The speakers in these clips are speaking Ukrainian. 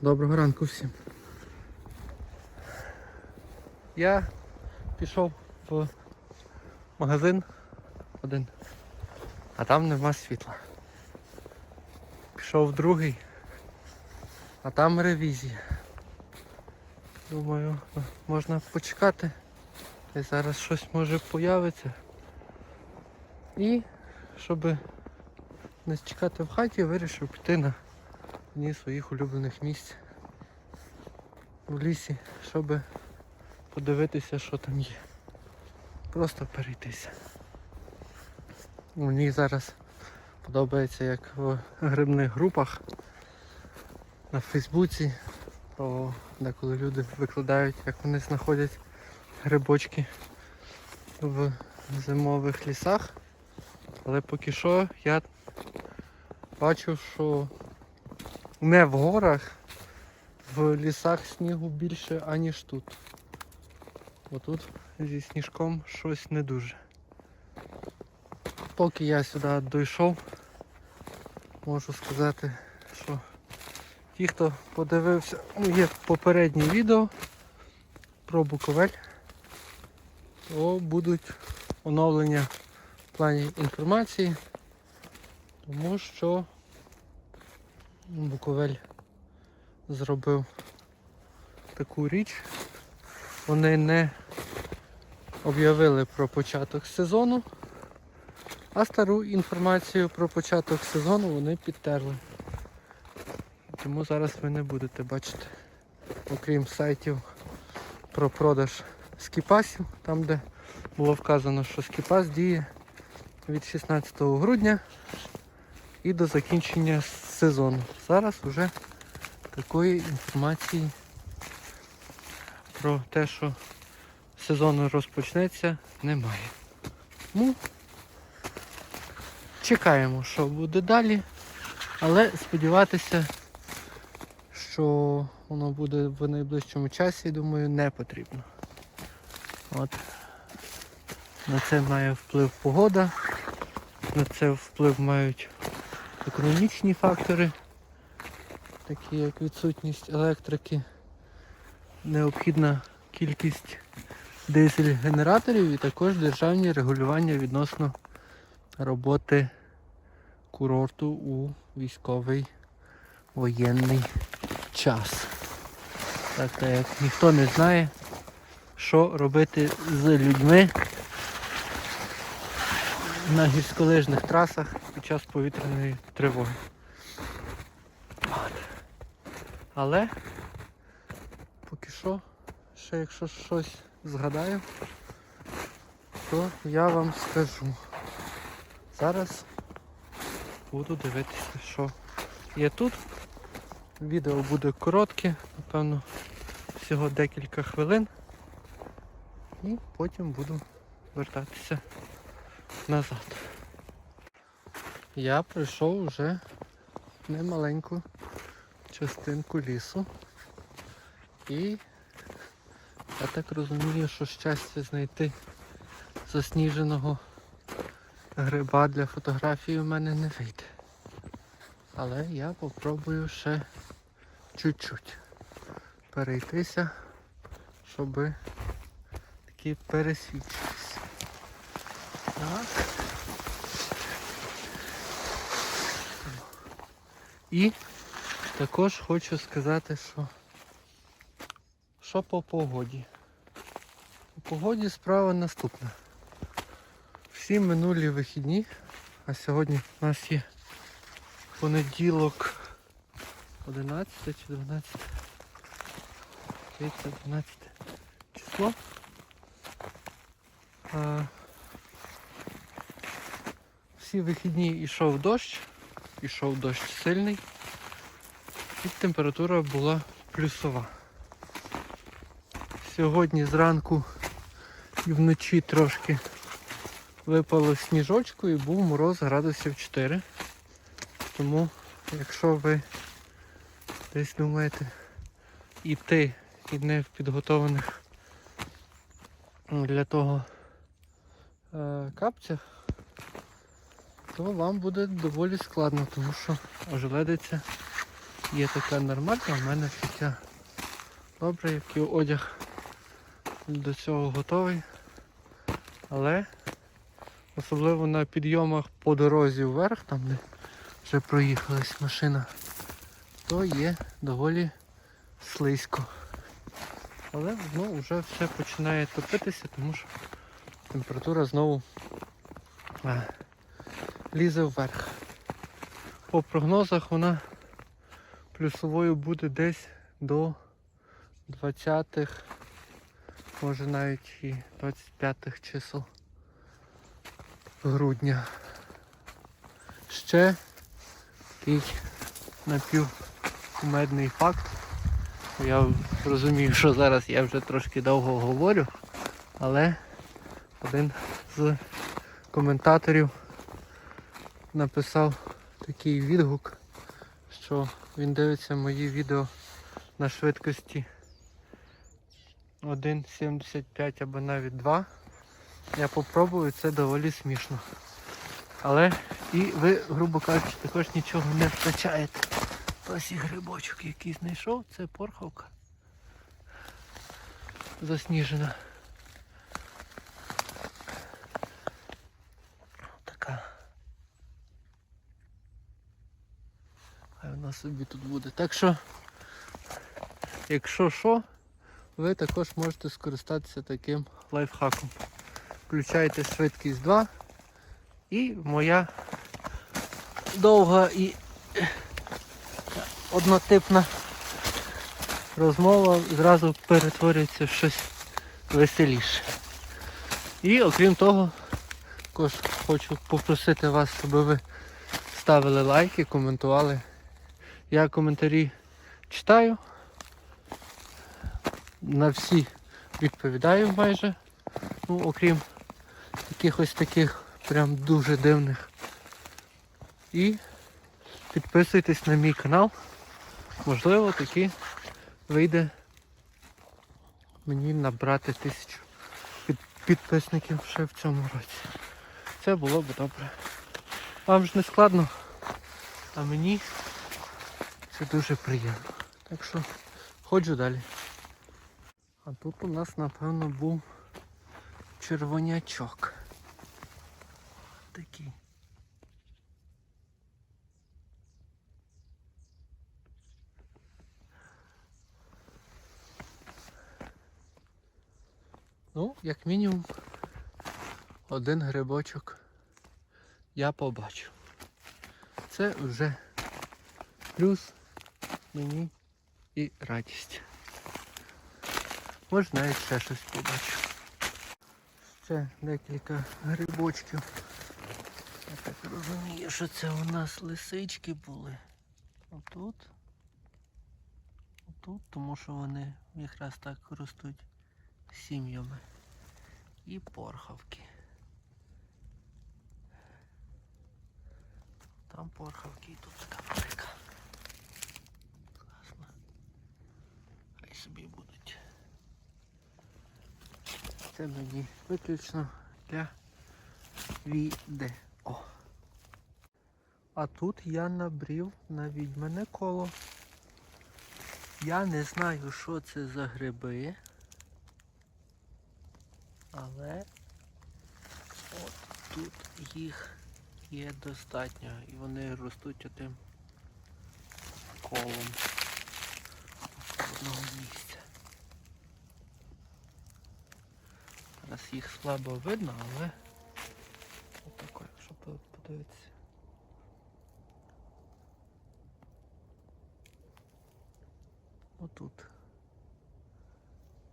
Доброго ранку всім. Я пішов в магазин один, а там нема світла. Пішов в другий, а там ревізія. Думаю, можна почекати. Й зараз щось може появиться. І щоб не чекати в хаті, вирішив піти на одні з своїх улюблених місць в лісі, щоб подивитися, що там є. Просто перейтися. Мені зараз подобається, як в грибних групах на Фейсбуці, то деколи люди викладають, як вони знаходять грибочки в зимових лісах. Але поки що я бачу, що не в горах, в лісах снігу більше, аніж тут. Бо тут зі сніжком щось не дуже. Поки я сюди дійшов, можу сказати, що ті, хто подивився моє попереднє відео про Буковель, то будуть оновлення в плані інформації, тому що Буковель зробив таку річ. Вони не об'явили про початок сезону, а стару інформацію про початок сезону вони підтерли. Тому зараз ви не будете бачити, окрім сайтів про продаж скіпасів, там де було вказано, що скіпас діє від 16 грудня і до закінчення сезону. Зараз вже такої інформації про те, що сезон розпочнеться, немає. Ну, чекаємо, що буде далі, але сподіватися, що воно буде в найближчому часі, думаю, не потрібно. От. На це має вплив погода, на це вплив мають економічні фактори, такі як відсутність електрики, необхідна кількість дизель-генераторів і також державні регулювання відносно роботи курорту у військовий воєнний час. Так, так як ніхто не знає, що робити з людьми на гірськолижних трасах час повітряної тривоги. Але поки що, ще якщо щось згадаю, то я вам скажу. Зараз буду дивитися, що є тут. Відео буде коротке, напевно, всього декілька хвилин. І потім буду вертатися назад. Я пройшов вже немаленьку частинку лісу. І я так розумію, що щастя знайти засніженого гриба для фотографії у мене не вийде. Але я попробую ще чуть-чуть перейтися, щоб таки пересвідчитися. І також хочу сказати, що що по погоді. По погоді справа наступна. Всі минулі вихідні, а сьогодні у нас є понеділок 11 чи 12. 12 число. А, всі вихідні йшов дощ, ішов дощ сильний, і температура була плюсова. Сьогодні зранку і вночі трошки випало сніжочку і був мороз градусів 4. Тому якщо ви десь думаєте йти і не в підготованих для того е, капцях, то вам буде доволі складно, тому що ожеледиця є така нормальна, в мене життя добре, як одяг до цього готовий. Але особливо на підйомах по дорозі вверх, там де вже проїхалась машина, то є доволі слизько. Але ну, вже все починає топитися, тому що температура знову а, лізе вверх. По прогнозах вона плюсовою буде десь до 20-х, може навіть і 25-х чисел грудня. Ще такий напівкумедний факт. Я розумію, що зараз я вже трошки довго говорю, але один з коментаторів написав такий відгук, що він дивиться мої відео на швидкості 1.75 або навіть 2. Я попробую, це доволі смішно. Але і ви, грубо кажучи, також нічого не втрачаєте. Ось і грибочок, який знайшов, це порхавка. Засніжена. Вона собі тут буде. Так що, якщо що, ви також можете скористатися таким лайфхаком. Включайте швидкість 2 і моя довга і однотипна розмова зразу перетворюється в щось веселіше. І окрім того, також хочу попросити вас, щоб ви ставили лайки, коментували. Я коментарі читаю. На всі відповідаю майже. Ну, окрім якихось таких прям дуже дивних. І підписуйтесь на мій канал. Можливо, таки вийде мені набрати тисячу підписників ще в цьому році. Це було б добре. Вам ж не складно, а мені це дуже приємно. Так що ходжу далі. А тут у нас напевно був червонячок. Такий. Ну, як мінімум, один грибочок я побачу. Це вже плюс мені і радість. Може навіть ще щось побачу. Ще декілька грибочків. Я так розумію, що це у нас лисички були. Отут. Отут, тому що вони якраз так ростуть сім'ями. І порхавки. Там порхавки і тут така собі будуть. Це мені виключно для відео. А тут я набрів на відьмане коло. Я не знаю, що це за гриби. Але от тут їх є достатньо і вони ростуть отим колом одного місця. Зараз їх слабо видно, але отако, якщо подивитися. Отут.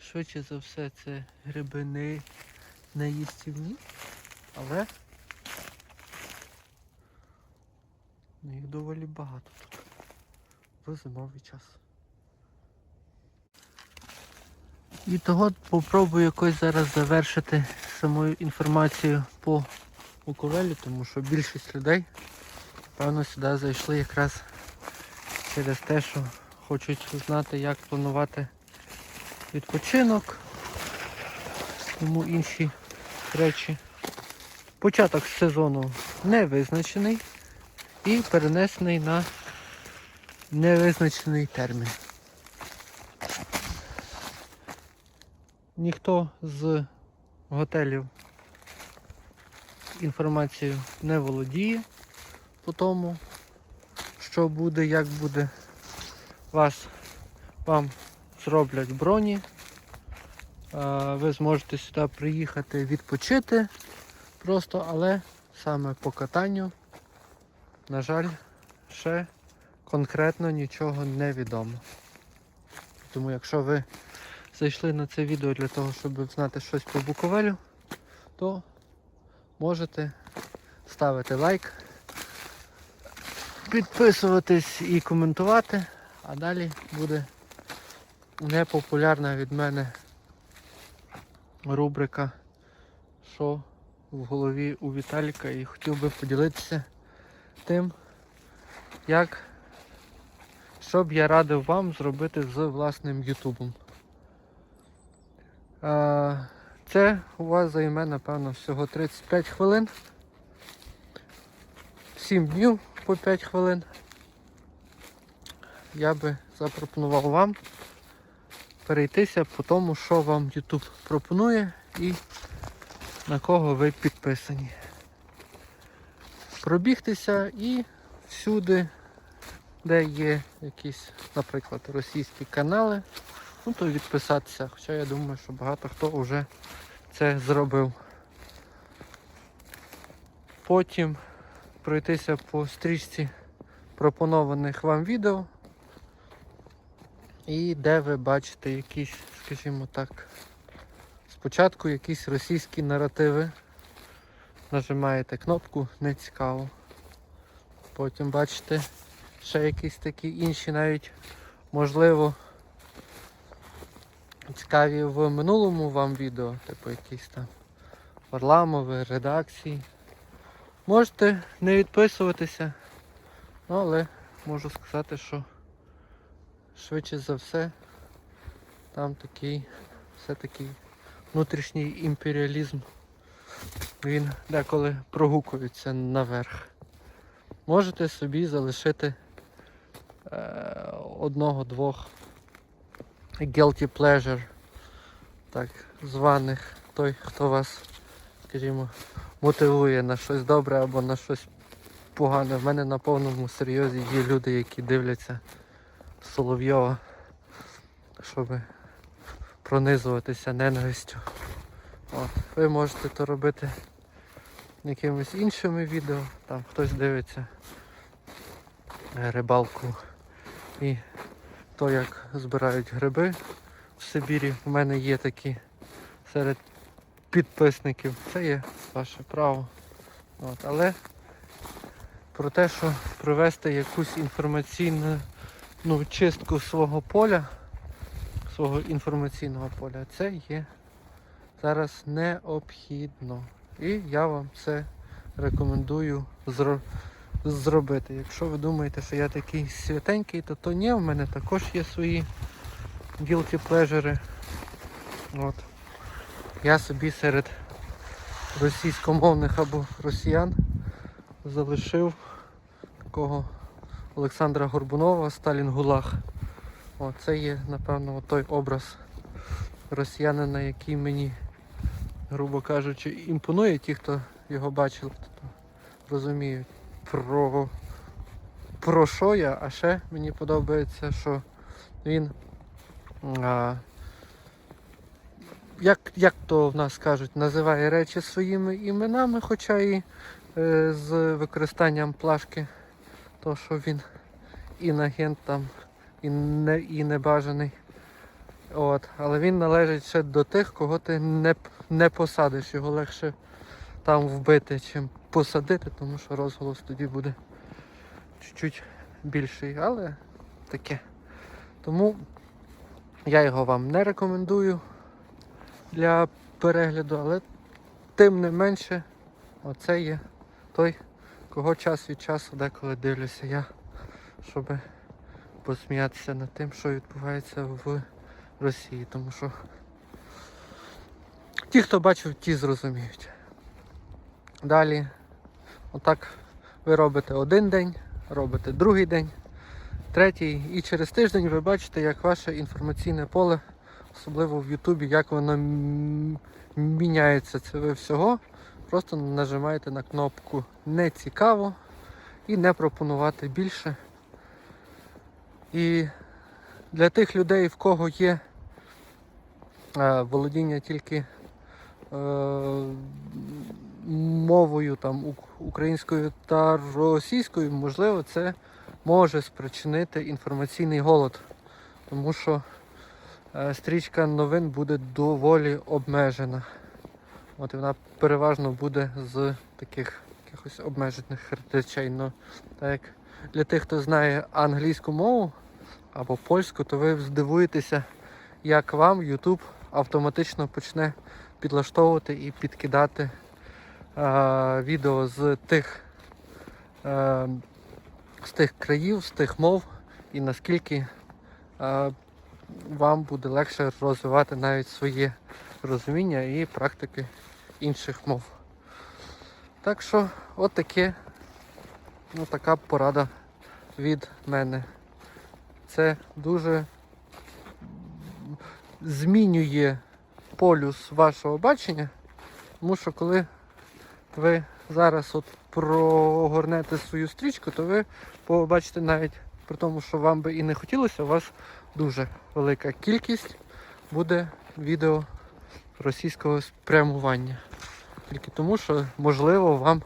Швидше за все це гриби не, не їстівні, але ну, їх доволі багато тут в зимовий час. І того попробую якось зараз завершити самою інформацією по Буковелі, тому що більшість людей, певно, сюди зайшли якраз через те, що хочуть знати, як планувати відпочинок, тому інші речі. Початок сезону не визначений і перенесений на невизначений термін. Ніхто з готелів інформацією не володіє по тому, що буде, як буде. Вас вам зроблять броні. Ви зможете сюди приїхати відпочити просто, але саме по катанню, на жаль, ще конкретно нічого не відомо. Тому якщо ви зайшли на це відео для того, щоб знати щось по Буковелю, то можете ставити лайк, підписуватись і коментувати, а далі буде непопулярна від мене рубрика Що в голові у Віталіка і хотів би поділитися тим, як що б я радив вам зробити з власним Ютубом. Це у вас займе, напевно, всього 35 хвилин. 7 днів по 5 хвилин. Я би запропонував вам перейтися по тому, що вам YouTube пропонує і на кого ви підписані. Пробігтися і всюди, де є якісь, наприклад, російські канали, ну то відписатися. Хоча я думаю, що багато хто вже це зробив. Потім пройтися по стрічці пропонованих вам відео. І де ви бачите якісь, скажімо так, спочатку якісь російські наративи. Нажимаєте кнопку не цікаво. Потім бачите ще якісь такі інші навіть можливо цікаві в минулому вам відео, типу якісь там Варламови, редакції. Можете не відписуватися, ну, але можу сказати, що швидше за все там такий все-таки внутрішній імперіалізм. Він деколи прогукується наверх. Можете собі залишити е, одного-двох guilty pleasure, так званих той, хто вас, скажімо, мотивує на щось добре або на щось погане. В мене на повному серйозі є люди, які дивляться Соловйова, щоб пронизуватися ненавистю. От. Ви можете то робити якимись іншими відео. Там хтось дивиться рибалку і то, як збирають гриби в Сибірі. У мене є такі серед підписників. Це є ваше право. От. Але про те, що провести якусь інформаційну ну, чистку свого поля, свого інформаційного поля, це є зараз необхідно. І я вам це рекомендую зро- зробити. Якщо ви думаєте, що я такий святенький, то то ні, в мене також є свої guilty pleasure. От. Я собі серед російськомовних або росіян залишив такого Олександра Горбунова Сталін Гулаг. О, це є, напевно, той образ росіянина, який мені, грубо кажучи, імпонує. Ті, хто його бачив, розуміють про, про що я, а ще мені подобається, що він а, як, як то в нас кажуть, називає речі своїми іменами, хоча і е, з використанням плашки, то що він інагент там і, не, і небажаний. От. Але він належить ще до тих, кого ти не, не посадиш. Його легше там вбити, чим посадити, тому що розголос тоді буде чуть-чуть більший, але таке. Тому я його вам не рекомендую для перегляду, але тим не менше, оце є той, кого час від часу деколи дивлюся я, щоб посміятися над тим, що відбувається в Росії. Тому що ті, хто бачив, ті зрозуміють. Далі, отак ви робите один день, робите другий день, третій. І через тиждень ви бачите, як ваше інформаційне поле, особливо в Ютубі, як воно міняється. Це ви всього. Просто нажимаєте на кнопку не цікаво і не пропонувати більше. І для тих людей, в кого є е, володіння тільки е, мовою там, українською та російською, можливо, це може спричинити інформаційний голод. Тому що е, стрічка новин буде доволі обмежена. От вона переважно буде з таких якихось обмежених речей. Ну, так як для тих, хто знає англійську мову або польську, то ви здивуєтеся, як вам YouTube автоматично почне підлаштовувати і підкидати е, відео з тих, е, з тих країв, з тих мов, і наскільки е, вам буде легше розвивати навіть своє розуміння і практики інших мов. Так що, от таке, ну, така порада від мене. Це дуже змінює полюс вашого бачення, тому що коли ви зараз от прогорнете свою стрічку, то ви побачите навіть при тому, що вам би і не хотілося, у вас дуже велика кількість буде відео російського спрямування. Тільки тому, що можливо вам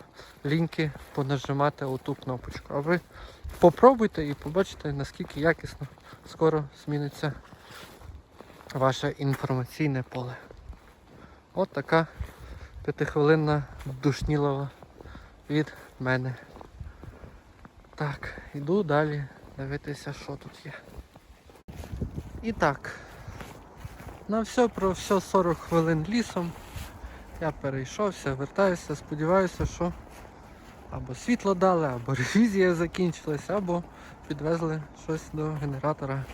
ліньки понажимати оту кнопочку. А ви попробуйте і побачите, наскільки якісно скоро зміниться ваше інформаційне поле. От така п'ятихвилинна душнілова від мене. Так, йду далі дивитися, що тут є. І так, на все про все 40 хвилин лісом. Я перейшовся, вертаюся, сподіваюся, що або світло дали, або ревізія закінчилась, або підвезли щось до генератора.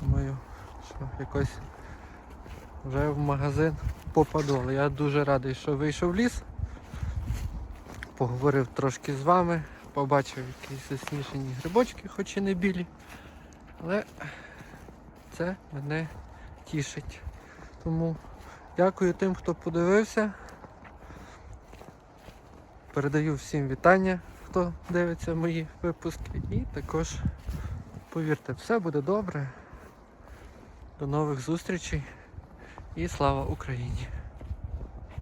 Думаю, що якось вже в магазин попаду. Але я дуже радий, що вийшов в ліс. Поговорив трошки з вами, побачив якісь засніжені грибочки, хоч і не білі. Але це мене тішить. Тому дякую тим, хто подивився. Передаю всім вітання, хто дивиться мої випуски. І також повірте, все буде добре. До нових зустрічей і слава Україні!